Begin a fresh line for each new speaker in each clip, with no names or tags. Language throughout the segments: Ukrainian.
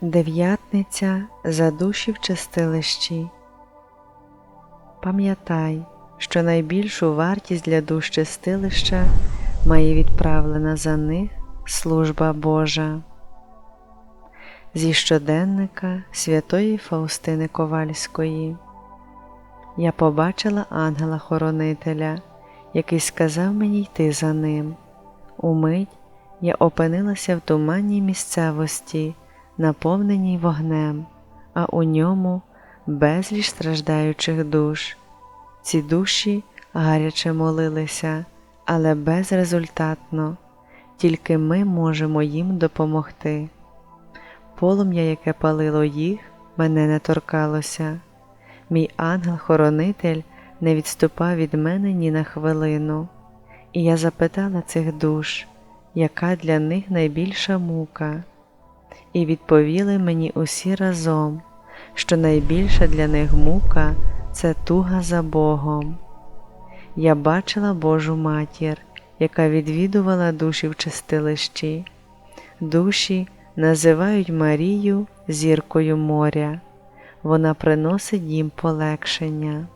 Дев'ятниця за душі в чистилищі. Пам'ятай, що найбільшу вартість для душ чистилища має відправлена за них служба Божа. Зі щоденника святої Фаустини Ковальської. Я побачила ангела-хоронителя, який сказав мені йти за ним. Умить я опинилася в туманній місцевості, наповненій вогнем, а у ньому безліч страждаючих душ. Ці душі гаряче молилися, але безрезультатно, тільки ми можемо їм допомогти. Полум'я, яке палило їх, мене не торкалося. Мій ангел-хоронитель не відступав від мене ні на хвилину, і я запитала цих душ, яка для них найбільша мука, і відповіли мені усі разом, що найбільша для них мука це туга за Богом. Я бачила Божу матір, яка відвідувала душі в чистилищі. Душі називають Марію зіркою моря. Вона приносить їм полегшення.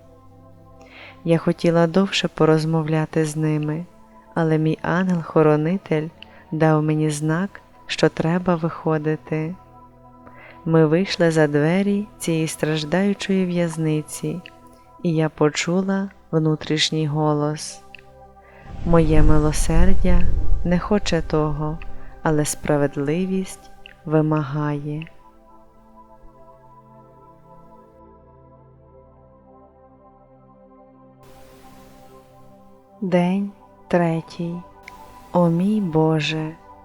Я хотіла довше порозмовляти з ними, але мій ангел-хоронитель дав мені знак, що треба виходити. Ми вийшли за двері цієї страждаючої в'язниці, і я почула внутрішній голос. Моє милосердя не хоче того, але справедливість вимагає. День третій. О мій Боже,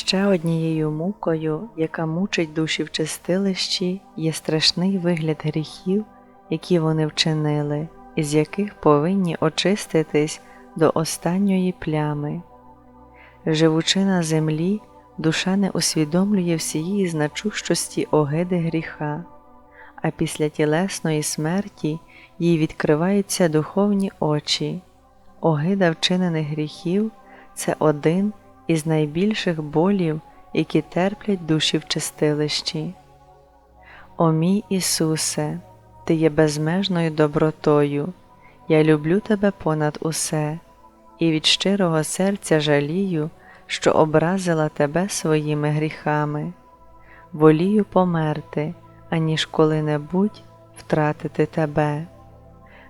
Ще однією мукою, яка мучить душі в чистилищі, є страшний вигляд гріхів, які вони вчинили, із яких повинні очиститись до останньої плями. Живучи на землі, душа не усвідомлює всієї значущості огиди гріха, а після тілесної смерті їй відкриваються духовні очі. Огида вчинених гріхів це один із найбільших болів, які терплять душі в чистилищі. О мій Ісусе, Ти є безмежною добротою, я люблю Тебе понад усе, і від щирого серця жалію, що образила Тебе своїми гріхами, волію померти, аніж коли-небудь втратити Тебе.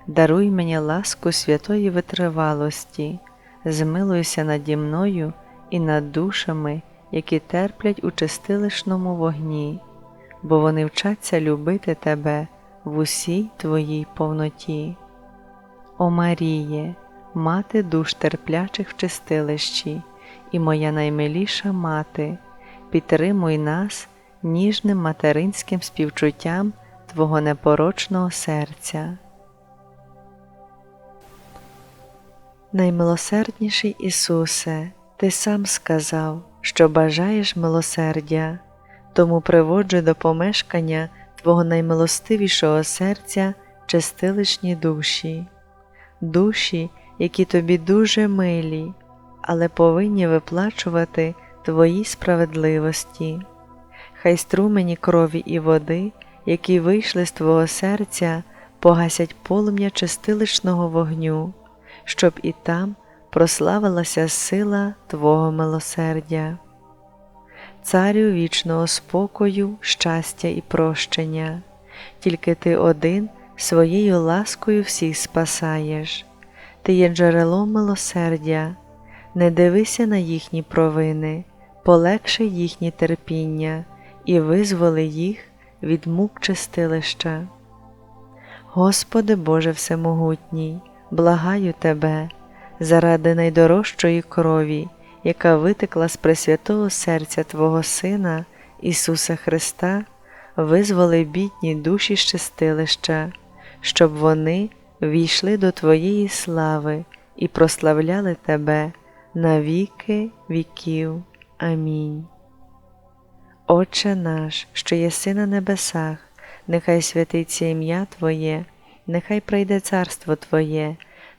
Даруй мені ласку святої витривалості, змилуйся наді мною і над душами, які терплять у чистилишному вогні, бо вони вчаться любити Тебе в усій Твоїй повноті. О Маріє, мати душ терплячих в чистилищі, і моя наймиліша мати, підтримуй нас ніжним материнським співчуттям Твого непорочного серця. Наймилосердніший Ісусе, Ти сам сказав, що бажаєш милосердя, тому приводжу до помешкання Твого наймилостивішого серця чистилишні душі, душі, які тобі дуже милі, але повинні виплачувати Твої справедливості. Хай струмені крові і води, які вийшли з Твого серця, погасять полум'я чистилищного вогню, щоб і там прославилася сила Твого милосердя. Царю вічного спокою, щастя і прощення, тільки Ти один своєю ласкою всіх спасаєш. Ти є джерелом милосердя, не дивися на їхні провини, полегши їхні терпіння і визволи їх від мук чистилища. Господи Боже Всемогутній, благаю Тебе заради найдорожчої крові, яка витекла з пресвятого серця Твого Сина Ісуса Христа, визволи бідні душі з щоб вони війшли до Твоєї слави і прославляли Тебе на віки віків. Амінь. Отче наш, що єси на небесах, нехай святиться ім'я Твоє, нехай прийде царство Твоє,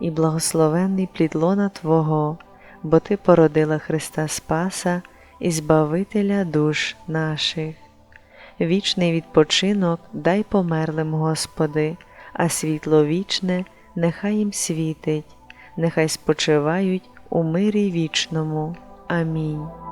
і благословенний плід лона Твого, бо Ти породила Христа Спаса і Збавителя душ наших. Вічний відпочинок дай померлим, Господи, а світло вічне нехай їм світить, нехай спочивають у мирі вічному. Амінь.